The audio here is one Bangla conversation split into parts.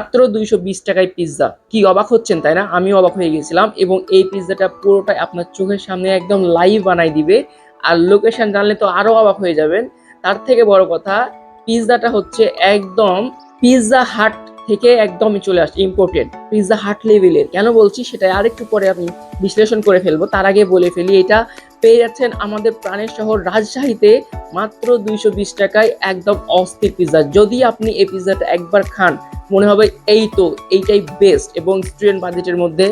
মাত্র দুইশো বিশ টাকায় পিৎজা কি অবাক হচ্ছেন, তাই না? আমিও অবাক হয়ে গেছিলাম এবং এই পিৎজাটা পুরোটাই আপনার চোখের সামনে একদম লাইভ বানাই দিবে। আর লোকেশন জানলে তো আরও অবাক হয়ে যাবেন। তার থেকে বড় কথা পিৎজাটা হচ্ছে একদম পিৎজা হাট থেকে একদমই চলে আসছে ইম্পোর্টেড পিৎজা হাট লেভেলের কেন বলছি? সেটা আরেকটু পরে আমি বিশ্লেষণ করে ফেলব। তার আগে বলে ফেলি, এটা পেয়ে যাচ্ছেন আমাদের প্রাণের শহর রাজশাহীতে মাত্র দুইশো বিশ টাকায় একদম অস্থির পিৎজা যদি আপনি এই পিৎজাটা একবার খান, মনে হবে এই তো, এইটাই বেস্ট এবং স্টুডেন্ট বাজেটের মধ্যে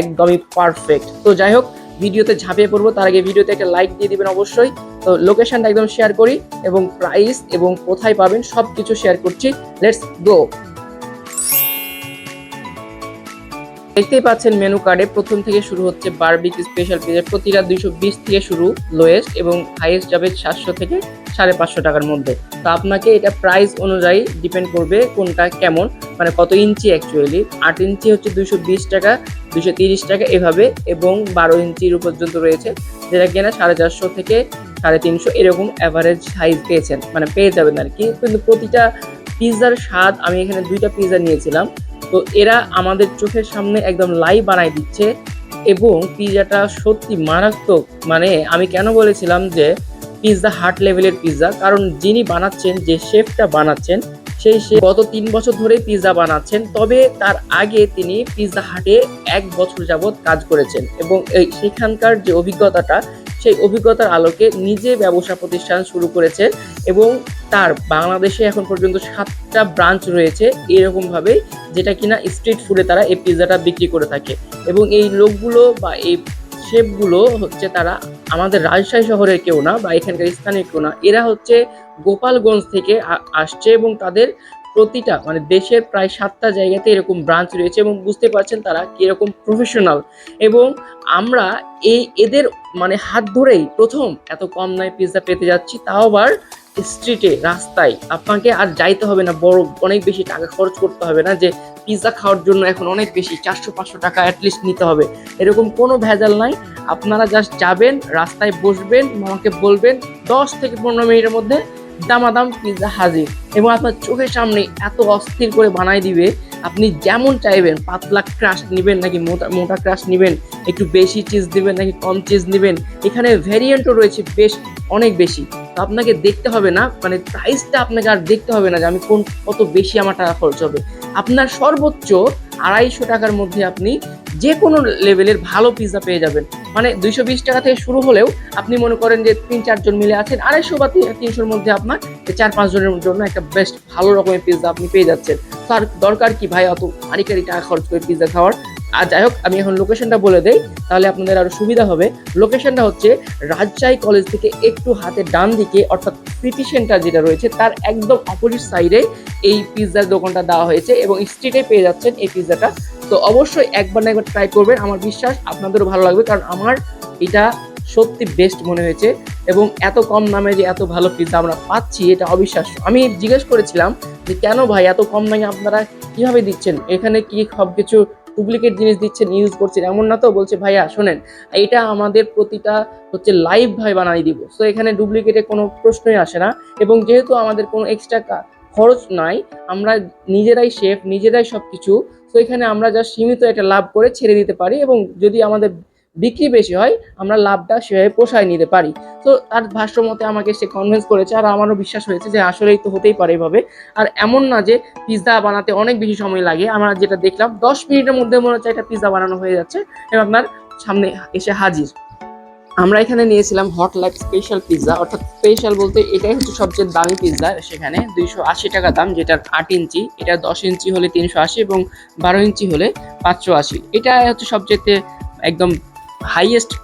একদমই পারফেক্ট তো যাই হোক, ভিডিওতে ঝাঁপিয়ে পড়ব। তার আগে ভিডিওতে একটা লাইক দিয়ে দিবেন অবশ্যই। তো লোকেশনটা একদম শেয়ার করি এবং প্রাইস এবং কোথায় পাবেন সব কিছু শেয়ার করছি। লেটস গো দেখতেই পাচ্ছেন মেনু কার্ডে প্রথম থেকে শুরু হচ্ছে বারবিক স্পেশাল পিজা প্রতিটা দুইশো বিশ থেকে শুরু লোয়েস্ট এবং হাইয়েস্ট যাবে সাতশো থেকে সাড়ে পাঁচশো টাকার মধ্যে। তো আপনাকে এটা প্রাইস অনুযায়ী ডিপেন্ড করবে কোনটা কেমন মানে কত ইঞ্চি অ্যাকচুয়ালি আট ইঞ্চি হচ্ছে দুইশো বিশ টাকা, দুইশো তিরিশ টাকা এভাবে এবং বারো ইঞ্চির পর্যন্ত রয়েছে। যেটা কিনা সাড়ে চারশো থেকে সাড়ে তিনশো এরকম অ্যাভারেজ সাইজ পেয়েছেন মানে পেয়ে যাবেন আর কি। কিন্তু প্রতিটা পিৎজার স্বাদ, আমি এখানে দুইটা পিৎজা নিয়েছিলাম। তো এরা আমাদের চোখের সামনে একদম লাইভ বানাই দিচ্ছে এবং পিৎজাটা সত্যি মারাত্মক। মানে আমি কেন বলেছিলাম যে পিৎজা হাট লেভেলের পিৎজা কারণ যিনি বানাচ্ছেন, যে শেফটা বানাচ্ছেন, সেই শেফ গত তিন বছর ধরে পিৎজা বানাচ্ছেন। তবে তার আগে তিনি পিৎজা হাটে এক বছর যাবৎ কাজ করেছেন এবং এই সেখানকার যে অভিজ্ঞতাটা সেই অভিজ্ঞতার আলোকে নিজে ব্যবসা প্রতিষ্ঠান শুরু করেছে এবং তার বাংলাদেশে এখন পর্যন্ত সাতটা ব্রাঞ্চ রয়েছে এরকম ভাবে যেটা কিনা স্ট্রিট ফুডে তারা এই পিৎজাটা বিক্রি করে থাকে। এবং এই লোকগুলো বা এই শেফগুলো হচ্ছে তারা আমাদের রাজশাহী শহরের কেউ না বা এখানকার স্থানীয় কেউ না, এরা হচ্ছে গোপালগঞ্জ থেকে আসছে এবং তাদের প্রতিটা মানে দেশের প্রায় সাতটা জায়গাতে এরকম ব্রাঞ্চ রয়েছে এবং বুঝতে পারছেন তারা কীরকম প্রফেশনাল এবং আমরা এই এদের মানে হাত ধরেই প্রথম এত কম দামে পিৎজা পেতে যাচ্ছি, তাও আবার স্ট্রিটে রাস্তায়। আপনাকে আর যাইতে হবে না, বড়, অনেক বেশি টাকা খরচ করতে হবে না যে পিৎজা খাওয়ার জন্য এখন অনেক বেশি, চারশো, পাঁচশো টাকা অ্যাটলিস্ট নিতে হবে। এরকম কোনো ভেজাল নাই। আপনারা জাস্ট যাবেন, রাস্তায় বসবেন আমাকে বলবেন, দশ থেকে পনেরো মিনিটের মধ্যে দামাদাম পিৎজা হাজির এবং আপনার চোখের সামনে এত অস্থির করে বানাই দিবে, আপনি যেমন চাইবেন, পাতলা ক্রাশ নেবেন নাকি মোটা মোটা ক্রাশ নেবেন, একটু বেশি চিজ দিবেন নাকি কম চিজ নেবেন, এখানে ভ্যারিয়েন্টও রয়েছে বেশ, অনেক বেশি। তো আপনাকে দেখতে হবে না মানে প্রাইসটা আপনাকে আর দেখতে হবে না যে আমি কোন, কত বেশি আমার টাকা খরচ হবে। আপনার সর্বোচ্চ আড়াইশো টাকার মধ্যে আপনি যে কোনো লেভেলের ভালো পিৎজা পেয়ে যাবেন। মানে দুইশো বিশ টাকা থেকে শুরু হলেও আপনি মনে করেন যে তিন চারজন মিলে আছেন, আড়াইশো বা তিন- তিনশোর মধ্যে আপনার চার, পাঁচ জনের জন্য একটা বেস্ট ভালো রকমের পিৎজা আপনি পেয়ে যাচ্ছেন। তার দরকার কি ভাই অত আড়িকারি টাকা খরচ করে পিৎজা খাওয়ার? আর যাই হোক, আমি এখন লোকেশনটা বলে দেই, তাহলে আপনাদের আরও সুবিধা হবে। লোকেশনটা হচ্ছে রাজশাহী কলেজ থেকে একটু হাতে ডান দিকে, অর্থাৎ সিটি সেন্টার যেটা রয়েছে, তার একদম অপোজিট সাইডে এই পিৎজার দোকানটা দেওয়া হয়েছে এবং স্ট্রিটে পেয়ে যাচ্ছেন এই পিৎজাটা তো অবশ্যই একবার না একবার ট্রাই করবেন। আমার বিশ্বাস আপনাদেরও ভালো লাগবে, কারণ আমার এটা সত্যি বেস্ট মনে হয়েছে এবং এত কম দামে যে এত ভালো পিৎজা আমরা পাচ্ছি, এটা অবিশ্বাস্য। আমি জিজ্ঞেস করেছিলাম যে কেন ভাই এত কম দামে আপনারা কীভাবে দিচ্ছেন? এখানে কি সব কিছু ডুপ্লিকেট জিনিস দিচ্ছেন ইউজ করছেন এমন না তো বলছে, ভাইয়া, শোনেন, এটা আমাদের প্রতিটা হচ্ছে লাইভ ভাই বানিয়ে দিব। তো এখানে ডুপ্লিকেটে কোনো প্রশ্নই আসে না এবং যেহেতু আমাদের কোনো এক্সট্রা খরচ নাই, আমরা নিজেরাই শেফ নিজেরাই সব কিছু তো এখানে আমরা যা সীমিত একটা লাভ করে ছেড়ে দিতে পারি এবং যদি আমাদের বিক্রি বেশি হয়, আমরা লাভটা সেভাবে পোষায় নিতে পারি। তো তার ভাষ্য মতে আমাকে সে কনভিন্স করেছে আর আমারও বিশ্বাস হয়েছে যে আসলেই তো হতেই পারে এভাবে। আর এমন না যে পিৎজা বানাতে অনেক বেশি সময় লাগে। আমরা যেটা দেখলাম, দশ মিনিটের মধ্যে মনে হচ্ছে একটা পিৎজা বানানো হয়ে যাচ্ছে এবং আপনার সামনে এসে হাজির। আমরা এখানে নিয়েছিলাম হট লাইফ স্পেশাল পিৎজা অর্থাৎ স্পেশাল বলতে এটাই হচ্ছে সবচেয়ে দামি পিৎজা সেখানে। দুইশো আশি টাকা দাম, যেটার আট ইঞ্চি। এটা দশ ইঞ্চি হলে তিনশো আশি এবং বারো ইঞ্চি হলে পাঁচশো আশি। এটা হচ্ছে সবচেয়ে একদম হাইয়েস্ট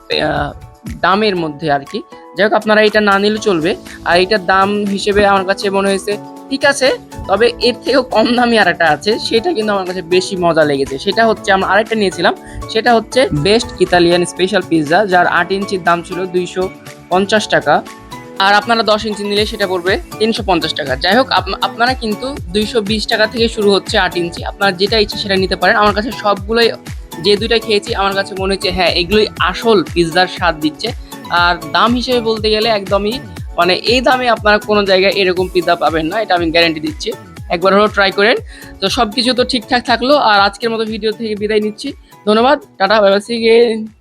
দামের মধ্যে আর কি। যাই হোক, আপনারা এটা না নিলে চলবে। আর এটার দাম হিসেবে আমার কাছে মনে হয়েছে, ঠিক আছে, তবে এর থেকেও কম দামি আর একটা আছে, সেটা কিন্তু আমার কাছে বেশি মজা লেগেছে। সেটা হচ্ছে, আমরা আরেকটা নিয়েছিলাম, সেটা হচ্ছে বেস্ট ইতালিয়ান স্পেশাল পিৎজা যার আট ইঞ্চির দাম ছিল দুইশো পঞ্চাশ টাকা। আর আপনারা দশ ইঞ্চি নিলে সেটা পড়বে তিনশো পঞ্চাশ টাকা। যাই হোক, আপ- আপনারা কিন্তু দুইশো বিশ টাকা থেকে শুরু হচ্ছে আট ইঞ্চি। আপনার যেটা ইচ্ছে সেটা নিতে পারেন। আমার কাছে সবগুলোই যে দুইটা খেয়েছি, আমার কাছে মনে হচ্ছে হ্যাঁ এগুলোই আসল পিৎজার স্বাদ দিচ্ছে। আর দাম হিসেবে বলতে গেলে একদমই মানে এই দামে আপনারা কোনো জায়গায় এরকম পিৎজা পাবেন না, এটা আমি গ্যারেন্টি দিচ্ছি। একবার হলো ট্রাই করেন। তো সব কিছু তো ঠিকঠাক থাকল, আর আজকের মতো ভিডিও থেকে বিদায় নিচ্ছি। ধন্যবাদ, টাটা বাই বাই